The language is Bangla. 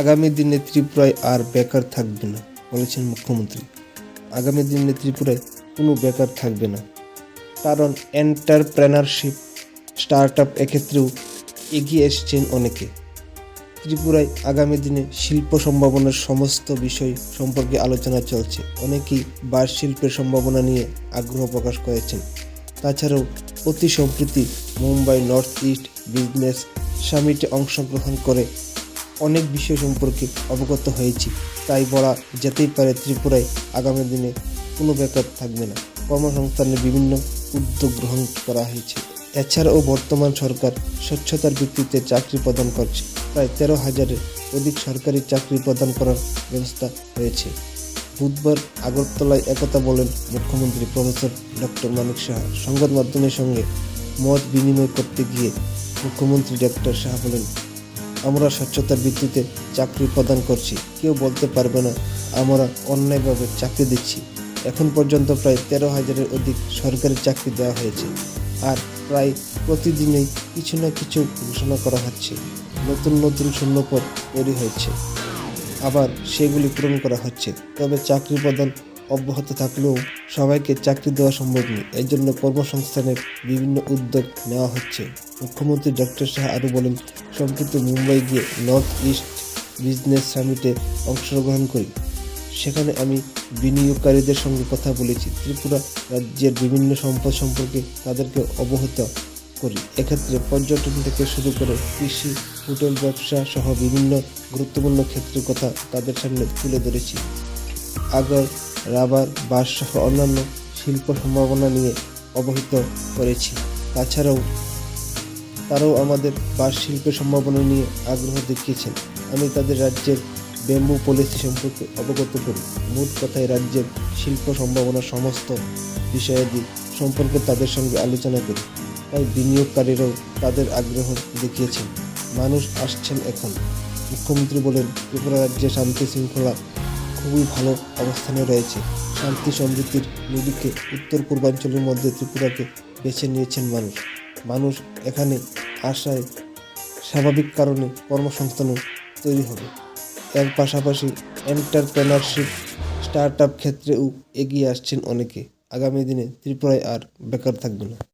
আগামী দিনে ত্রিপুরায় আর বেকার থাকবে না, বলেছেন মুখ্যমন্ত্রী। আগামী দিনে ত্রিপুরায় কোনো বেকার থাকবে না। কারণ এন্টারপ্রেনারশিপ স্টার্ট আপ এক্ষেত্রেও এগিয়ে এসছেন অনেকে। ত্রিপুরায় আগামী দিনে শিল্প সম্ভাবনার সমস্ত বিষয় সম্পর্কে আলোচনা চলছে। অনেকেই বাস শিল্পের সম্ভাবনা নিয়ে আগ্রহ প্রকাশ করেছেন। তাছাড়াও অতি সম্প্রতি মুম্বাই নর্থ ইস্ট বিজনেস সামিটে অংশগ্রহণ করে অনেক বিষয় সম্পর্কে অবগত হয়েছি। তাই বলা যেতেই পারে ত্রিপুরায় আগামী দিনে কোনো বেকার থাকবে না। কর্মসংস্থানের বিভিন্ন উদ্যোগ গ্রহণ করা হয়েছে। এছাড়াও বর্তমান সরকার স্বচ্ছতার ভিত্তিতে চাকরি প্রদান করছে। প্রায় তেরো হাজারের অধিক সরকারি চাকরি প্রদান করার ব্যবস্থা হয়েছে। বুধবার আগরতলায় একথা বলেন মুখ্যমন্ত্রী প্রফেসর ডক্টর মানিক সাহা। সংবাদ মাধ্যমের সঙ্গে মত বিনিময় করতে গিয়ে মুখ্যমন্ত্রী ডক্টর সাহা বলেন আমরা স্বচ্ছতার ভিত্তিতে চাকরি প্রদান করছি। কেউ বলতে পারবে না, আমরা অন্যায়ভাবে চাকরি দিচ্ছি। এখন পর্যন্ত প্রায় তেরো হাজারের অধিক সরকারি চাকরি দেওয়া হয়েছে আর প্রায় প্রতিদিনই কিছু না কিছু ঘোষণা করা হচ্ছে। নতুন নতুন শূন্যপদ তৈরি হয়েছে। আবার সেগুলি পূরণ করা হচ্ছে। তবে চাকরি প্রদান অব্যাহত থাকলেও সবাইকে চাকরি দেওয়া সম্ভব নয়। এর জন্য কর্মসংস্থানের বিভিন্ন উদ্যোগ নেওয়া হচ্ছে। মুখ্যমন্ত্রী ডক্টর শাহ আরও বলেন, সম্প্রতি মুম্বাই গিয়ে নর্থ ইস্ট বিজনেস সামিটে অংশগ্রহণ করি। সেখানে আমি বিনিয়োগকারীদের সঙ্গে কথা বলেছি। ত্রিপুরা রাজ্যের বিভিন্ন সম্পদ সম্পর্কে তাদেরকে অবহিত করি। এক্ষেত্রে পর্যটন থেকে শুরু করে কৃষি, হোটেল ব্যবসা সহ বিভিন্ন গুরুত্বপূর্ণ ক্ষেত্রের কথা তাদের সামনে তুলে ধরেছি। আগর রাবার, বাঁশ সহ অন্যান্য শিল্প সম্ভাবনা নিয়ে অবহিত করেছি। তাছাড়াও তারাও আমাদের বাঁশ শিল্পের সম্ভাবনা নিয়ে আগ্রহ দেখিয়েছেন। আমি তাদের রাজ্যের ব্যাম্বু পলিসি সম্পর্কে অবগত করি। মোট কথায় রাজ্যের শিল্প সম্ভাবনার সমস্ত বিষয়াদি সম্পর্কে তাদের সঙ্গে আলোচনা করি। তাই বিনিয়োগকারীরাও তাদের আগ্রহ দেখিয়েছেন। মানুষ আসছেন এখন। মুখ্যমন্ত্রী বলেন, ত্রিপুরা রাজ্যে শান্তি শৃঙ্খলা খুবই ভালো অবস্থানে রয়েছে। শান্তি সমৃদ্ধির নিরিখে উত্তর পূর্বাঞ্চলের মধ্যে ত্রিপুরাকে বেছে নিয়েছেন মানুষ। মানুষ এখানে আসায় স্বাভাবিক কারণে কর্মসংস্থানও তৈরি হবে। এর পাশাপাশি এন্টারপ্রেনারশিপ স্টার্ট আপ ক্ষেত্রেও এগিয়ে আসছেন অনেকে। আগামী দিনে ত্রিপুরায় আর বেকার থাকবে না।